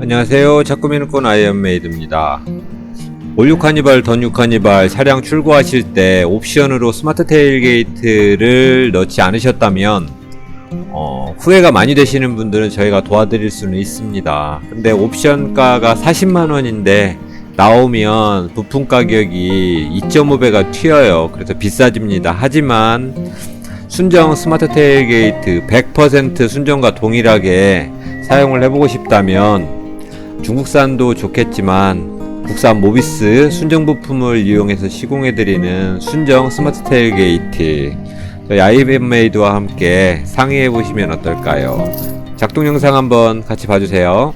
안녕하세요. 자꾸미는 꾼 아이언메이드입니다. 올육 카니발, 던육 카니발 차량 출고하실 때 옵션으로 스마트 테일게이트를 넣지 않으셨다면 어, 후회가 많이 되시는 분들은 저희가 도와드릴 수는 있습니다. 근데 옵션가가 40만 원인데 나오면 부품 가격이 2.5배가 튀어요. 그래서 비싸집니다. 하지만 순정 스마트 테일 게이트 100% 순정과 동일하게 사용을 해보고 싶다면 중국산도 좋겠지만 국산 모비스 순정 부품을 이용해서 시공해드리는 순정 스마트 테일 게이트 저희 아이벤메이드와 함께 상의해 보시면 어떨까요? 작동 영상 한번 같이 봐주세요.